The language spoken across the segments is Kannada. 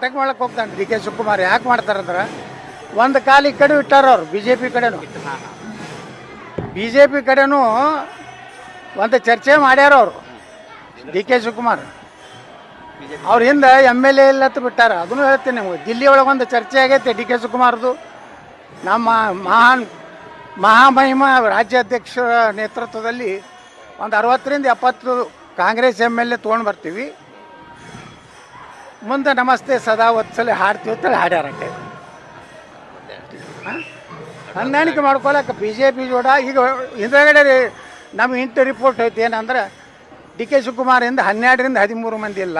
ನಾಟಕ ಮಾಡಕ್ಕೆ ಹೋಗ್ತಾನೆ. ಡಿ ಕೆ ಶಿವಕುಮಾರ್ ಯಾಕೆ ಮಾಡ್ತಾರಂದ್ರೆ ಒಂದು ಕಾಲಿ ಈ ಕಡೆ ಇಟ್ಟಾರ ಅವ್ರು ಬಿ ಜೆ ಪಿ ಕಡೆನೂ. ಬಿ ಜೆ ಪಿ ಕಡೆನೂ ಒಂದು ಚರ್ಚೆ ಮಾಡ್ಯಾರ ಅವರು, ಡಿ ಕೆ ಶಿವಕುಮಾರ್. ಅವ್ರ ಹಿಂದೆ ಎಂ ಎಲ್ ಎ ಇಲ್ಲ ಅಂತ ಬಿಟ್ಟಾರ. ಅದನ್ನು ಹೇಳ್ತೀನಿ ನಿಮಗೆ. ದಿಲ್ಲಿ ಒಳಗೆ ಒಂದು ಚರ್ಚೆ ಆಗೈತೆ ಡಿ ಕೆ ಶಿವಕುಮಾರ್ದು. ನಮ್ಮ ಮಹಾನ್ ಮಹಾಮಹಿಮ ರಾಜ್ಯಾಧ್ಯಕ್ಷರ ನೇತೃತ್ವದಲ್ಲಿ ಒಂದು ಅರವತ್ತರಿಂದ ಎಪ್ಪತ್ತು ಕಾಂಗ್ರೆಸ್ ಎಂ ಎಲ್ ಎ ತೊಗೊಂಡು ಬರ್ತೀವಿ. ಮುಂದೆ ನಮಸ್ತೆ ಸದಾ ಒತ್ಸಲಿ ಹಾಡ್ತೀವಿ ಅಂತೇಳಿ ಹಾಡ್ಯಾರ ಅಷ್ಟೇ ಹಾಂ? ಹೊಂದಾಣಿಕೆ ಮಾಡ್ಕೊಳಕ್ಕೆ ಬಿ ಜೆ ಪಿ ಜೋಡ ಈಗ ಹಿಂದಗಡೆ ನಮ್ಮ ಇಂಟು ರಿಪೋರ್ಟ್ ಐತಿ ಏನಂದ್ರೆ ಡಿ ಕೆ ಶಿವಕುಮಾರಿಂದ ಹನ್ನೆರಡರಿಂದ ಹದಿಮೂರು ಮಂದಿ ಇಲ್ಲ.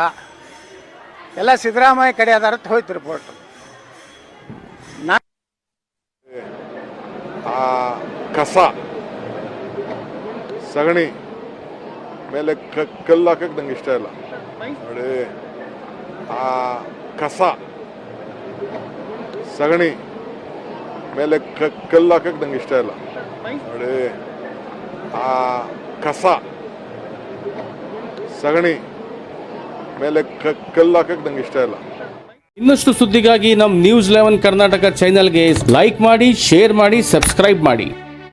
ಎಲ್ಲ ಸಿದ್ದರಾಮಯ್ಯ ಕಡೆ ಅದಾರ ಹೋಯ್ತು ರಿಪೋರ್ಟ್. ನಾ ಕಸ ಸಗಣಿ ಮೇಲೆ ಕಲ್ಲು ಹಾಕಕ್ಕೆ ನಂಗೆ ಇಷ್ಟ ಇಲ್ಲ. ನೋಡಿ. ಆ ಕಸ, ಸಗಣಿ ಮೇಲೆ ಕಲ್ಲು ಹಾಕಕ್ಕೆ ನಂಗೆ ಇಷ್ಟ ಇಲ್ಲ. ನೋಡಿ, ಆ ಕಸ, ಸಗಣಿ ಮೇಲೆ ಕಲ್ಲು ಹಾಕಕ್ಕೆ ನಂಗೆ ಇಷ್ಟ ಇಲ್ಲ. ಇನ್ನಷ್ಟು ಸುದ್ದಿಗಾಗಿ ನಮ್ಮ ನ್ಯೂಸ್ ಲೆವೆನ್ ಕರ್ನಾಟಕ ಚಾನೆಲ್ಗೆ ಲೈಕ್ ಮಾಡಿ ಶೇರ್ ಮಾಡಿ ಸಬ್ಸ್ಕ್ರೈಬ್ ಮಾಡಿ.